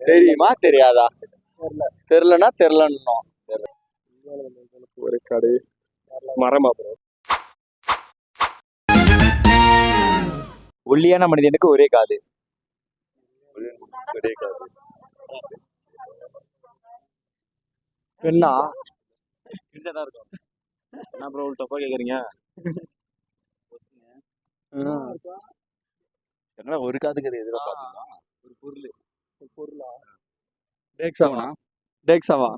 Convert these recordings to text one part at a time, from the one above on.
தெரியுமா? தெரியாதா? தெரிலனா தெரிலன்னும் ஒரு காடு மரமா ப்ரோ ஒல்லியான மனிதனுக்கு ஒரே காது. கிடைக்காது பெண்ணா? என்ன ப்ரோ தப்பா கேக்குறீங்க? என்ன ஒரு காதுக்கு எதிராக பாத்தீங்கன்னா ஒரு பொருளா. டேக்ஸாவா டேக்ஸாவா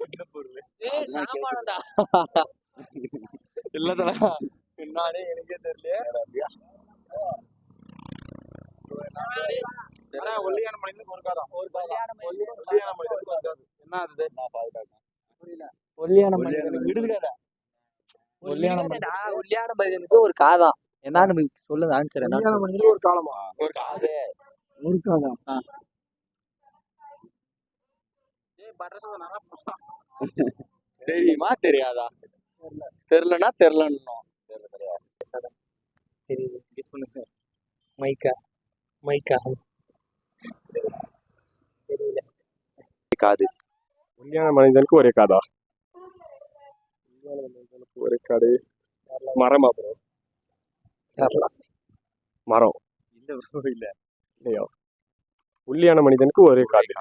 என்ன இல்லதா பின்னாடி எனக்கே தெரியல ஒல்லியான மனிதனுக்கு ஒரு காதா ஒரு காதா ஒல்லியான மனிதனுக்கு என்ன அது நான் பாத்துட்டேன் ஒல்லியான மனிதனுக்கு விடுதலை ஒல்லியான ஒல்லியான மனிதனுக்கு ஒரு காதான் என்னன்னு நமக்கு ஆன்சர் என்ன மனிதனுக்கு ஒரு காலமா? ஒரு காது. ஒரு காதா. தெரியுமா? தெரியாதா? தெரிலனா தெரிலன்னும் தெரியுது. கெஸ் பண்ணுங்க மைக்கா மைக்கா. தெரியல. காது. ஒல்லியான மனிதனுக்கு ஒரே காதா? ஒல்லியான மனிதனுக்கு ஒரு காடு மரமா ப்ரோ மரம். இல்ல ப்ரோ இல்ல. இல்லையா? ஒல்லியான மனிதனுக்கு ஒரே காது.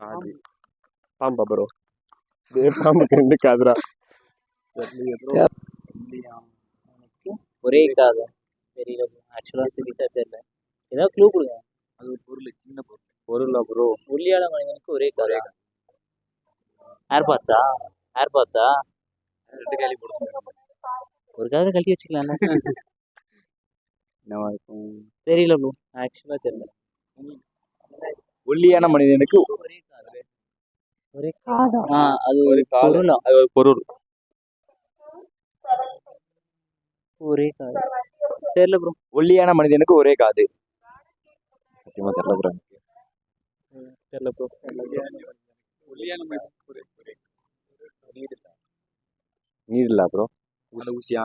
காது. பாம்பா ப்ரோ பாம்புக்கு ரெண்டு காதுரா ஒரே காதா தெரியல ஆக்சுவலா சீரியஸா தெரியல. ஏதாவது க்ளூ கொடுங்க. அது ஒரு பொருள் சின்ன பொருள். பொருளா ப்ரோ ஒல்லியான மனிதனுக்கு ஒரே காதா ஏர்பாட்ஸா ஏர்பாட்ஸா ரெண்டு காலி போடுங்க ஒரு காதல கழட்டி வச்சுக்கலாம்ல. என்னவா இருக்கும்? தெரியல ப்ரோ ஆக்சுவலா தெரியல. ஒல்லியான மனிதனுக்கு ஒரே ஒரே காதா ஆ அது ஒரு ஒரு காது பொருளா? அது ஒரு பொருள். ஒரே காதா. தெரியல ப்ரோ ஒல்லியான மனிதனுக்கு ஒரே காது. சத்தியமா தெரியல ப்ரோ தெரியல ப்ரோ ஒல்லியான மனிதனுக்கு ஒரே நீர் இல்ல. ப்ரோ ஊசியா.